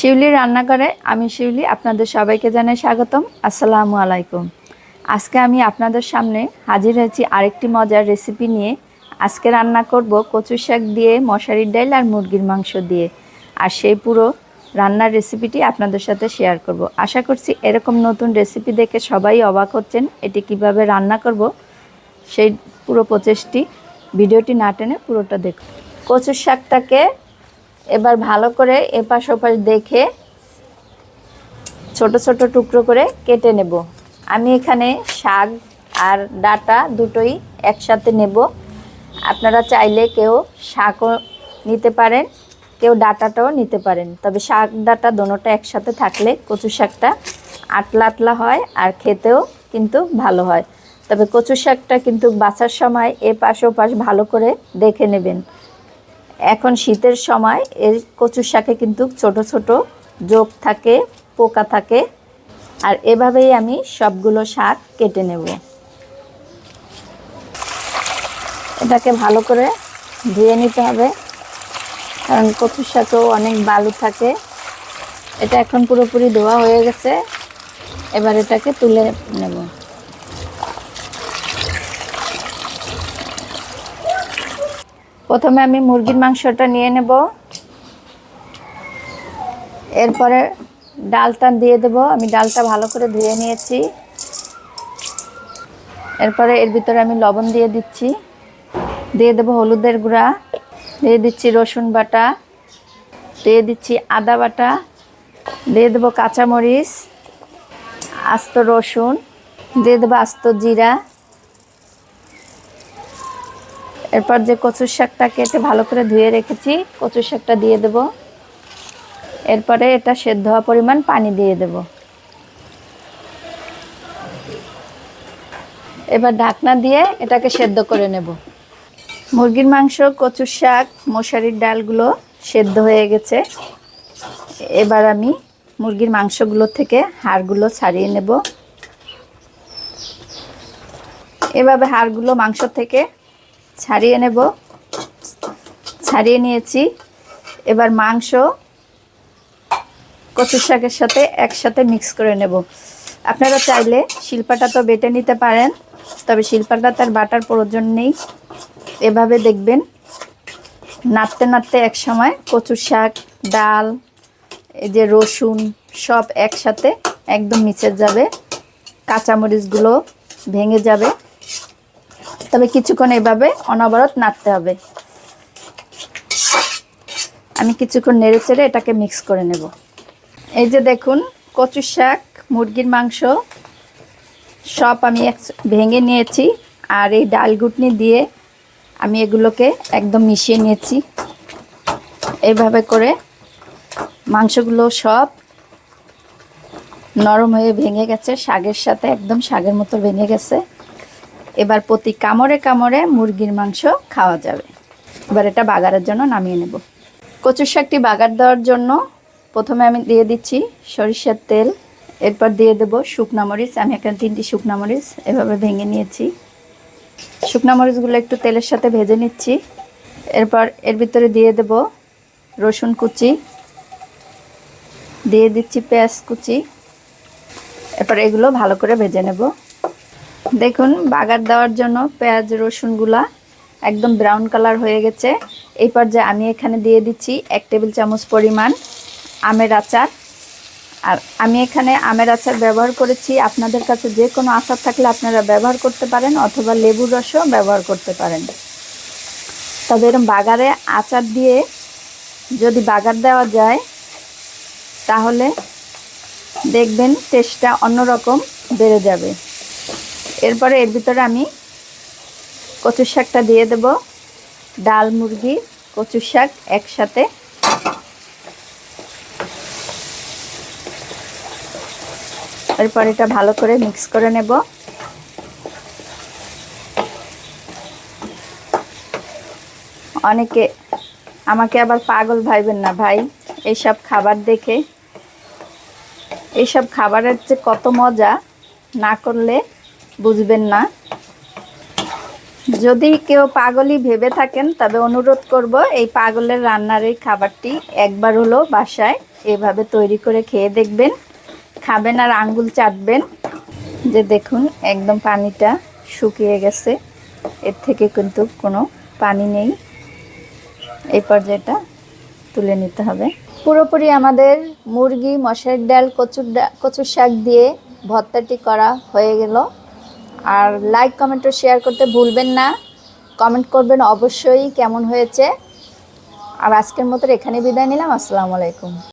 শিউলি রান্নাঘরে আমি শিউলি, আপনাদের সবাইকে জানাই স্বাগতম। আসসালামু আলাইকুম। আজকে আমি আপনাদের সামনে হাজির হয়েছি আরেকটি মজার রেসিপি নিয়ে। আজকে রান্না করব কচু শাক দিয়ে, মশারির ডাল আর মুরগির মাংস দিয়ে। আর সেই পুরো রান্নার রেসিপিটি আপনাদের সাথে শেয়ার করব। আশা করছি এরকম নতুন রেসিপি দেখে সবাই অবাক হচ্ছেন, এটি কীভাবে রান্না করব, সেই পুরো প্রচেষ্টি। ভিডিওটি না টেনে পুরোটা দেখুন। কচুর শাকটাকে এবার ভালো করে এপাশ ওপাশ দেখে ছোট ছোট টুকরো করে কেটে নেব। আমি এখানে শাক আর ডাটা দুটোই একসাথে নেব। আপনারা চাইলে কেউ শাকও নিতে পারেন, কেউ ডাটাটাও নিতে পারেন। তবে শাক, ডাটা দোনোটা একসাথে থাকলে কচু শাকটা আটলা আটলা হয় আর খেতেও কিন্তু ভালো হয়। তবে কচু শাকটা কিন্তু বাছার সময় এ পাশ ও পাশ ভালো করে দেখে নেবেন। এখন শীতের সময় এর কচুর শাকে কিন্তু ছোট ছোট যোগ থাকে, পোকা থাকে। আর এভাবেই আমি সবগুলো শাক কেটে নেব। এটাকে ভালো করে ধুয়ে নিতে হবে। কারণ কচুর শাকেও অনেক বালু থাকে। এটা এখন পুরোপুরি ধোয়া হয়ে গেছে। এবার এটাকে তুলে নেব। প্রথমে আমি মুরগির মাংসটা নিয়ে নেব। এরপরে ডালটা দিয়ে দেব। আমি ডালটা ভালো করে ধুয়ে নিয়েছি। এরপরে এর ভিতরে আমি লবণ দিয়ে দিচ্ছি। দিয়ে দেব হলুদের গুঁড়া। দিয়ে দিচ্ছি রসুন বাটা। দিয়ে দিচ্ছি আদা বাটা। দিয়ে দেবো কাঁচামরিচ, আস্ত রসুন। দিয়ে দেবো আস্ত জিরা। এরপর যে কচুর শাকটা কেটে ভালো করে ধুয়ে রেখেছি, কচুর শাকটা দিয়ে দেব। এরপরে এটা সেদ্ধ হওয়া পরিমাণ পানি দিয়ে দেব। এবার ঢাকনা দিয়ে এটাকে সেদ্ধ করে নেব। মুরগির মাংস, কচুর শাক, মশারির ডালগুলো সেদ্ধ হয়ে গেছে। এবার আমি মুরগির মাংসগুলো থেকে হাড়গুলো ছাড়িয়ে নেব। এভাবে হাড়গুলো মাংস থেকে ছাড়িয়ে নেব। ছাড়িয়ে নিয়েছি। এবার মাংস, কচুর শাকের সাথে একসাথে মিক্স করে নেব। আপনারা চাইলে শিল্পাটা তো বেটে নিতে পারেন, তবে শিল্পাটা তার বাটার প্রয়োজন নেই। এভাবে দেখবেন, নাড়তে নাড়তে এক সময় কচুর শাক, ডাল, এই যে রসুন সব একসাথে একদম মিশে যাবে। কাঁচামরিচগুলো ভেঙে যাবে। তবে কিছুক্ষণ এভাবে অনবরত নাড়তে হবে। আমি কিছুক্ষণ নেড়ে চেড়ে এটাকে মিক্স করে নেব। এই যে দেখুন কচু শাক, মুরগির মাংস, সব আমি এক ভেঙে নিয়েছি আর এই ডাল ঘুটনি দিয়ে আমি এগুলোকে একদম মিশিয়ে নিয়েছি। এইভাবে করে মাংসগুলো সব নরম হয়ে ভেঙে গেছে, শাকের সাথে একদম শাকের মতো ভেঙে গেছে। এবার প্রতি কামড়ে কামড়ে মুরগির মাংস খাওয়া যাবে। এবার এটা বাগারের জন্য নামিয়ে নেব। কচুর শাকটি বাগার দেওয়ার জন্য প্রথমে আমি দিয়ে দিচ্ছি সরিষার তেল, এরপর দিয়ে দেবো শুকনা মরিচ। আমি এখানে তিনটি শুকনা মরিচ এভাবে ভেঙে নিয়েছি। শুকনা মরিচগুলো একটু তেলের সাথে ভেজে নিচ্ছি। এরপর এর ভিতরে দিয়ে দেব রসুন কুচি। দিয়ে দিচ্ছি পেঁয়াজ কুচি। এরপর এগুলো ভালো করে ভেজে নেব। দেখুন, বাগার দেওয়ার জন্য পেঁয়াজ, রসুনগুলা একদম ব্রাউন কালার হয়ে গেছে। এই পর্যায়ে আমি এখানে দিয়ে দিচ্ছি এক টেবিল চামচ পরিমাণ আমের আচার। আর আমি এখানে আমের আচার ব্যবহার করেছি। আপনাদের কাছে যে কোনো আচার থাকলে আপনারা ব্যবহার করতে পারেন অথবা লেবুর রসও ব্যবহার করতে পারেন। তবে এরকম বাগারে আচার দিয়ে যদি বাগার দেওয়া যায়, তাহলে দেখবেন টেস্টটা অন্যরকম বেড়ে যাবে। এরপরে এর ভিতরে আমি কচুর শাকটা দিয়ে দেব। ডাল, মুরগি, কচুর শাক একসাথে। এরপর এটা ভালো করে মিক্স করে নেব। অনেকে আমাকে আবার পাগল ভাইবেন না ভাই, এইসব খাবার দেখে। এইসব খাবারের যে কত মজা না করলে বুঝবেন না। যদি কেউ পাগলই ভেবে থাকেন, তবে অনুরোধ করব এই পাগলের রান্নার এই খাবারটি একবার হলো বাসায় এভাবে তৈরি করে খেয়ে দেখবেন। খাবেন আর আঙ্গুল চাটবেন। যে দেখুন, একদম পানিটা শুকিয়ে গেছে। এর থেকে কিন্তু কোনো পানি নেই। এই পর্যায়টা তুলে নিতে হবে। পুরোপুরি আমাদের মুরগি মশারির ডাল, কচুর কচুর শাক দিয়ে ভর্তাটি করা হয়ে গেল। আর লাইক কমেন্ট ও শেয়ার করতে ভুলবেন না। কমেন্ট করবেন অবশ্যই কেমন হয়েছে। আর আজকের মতো এখানে বিদায় নিলাম। আসসালামু আলাইকুম।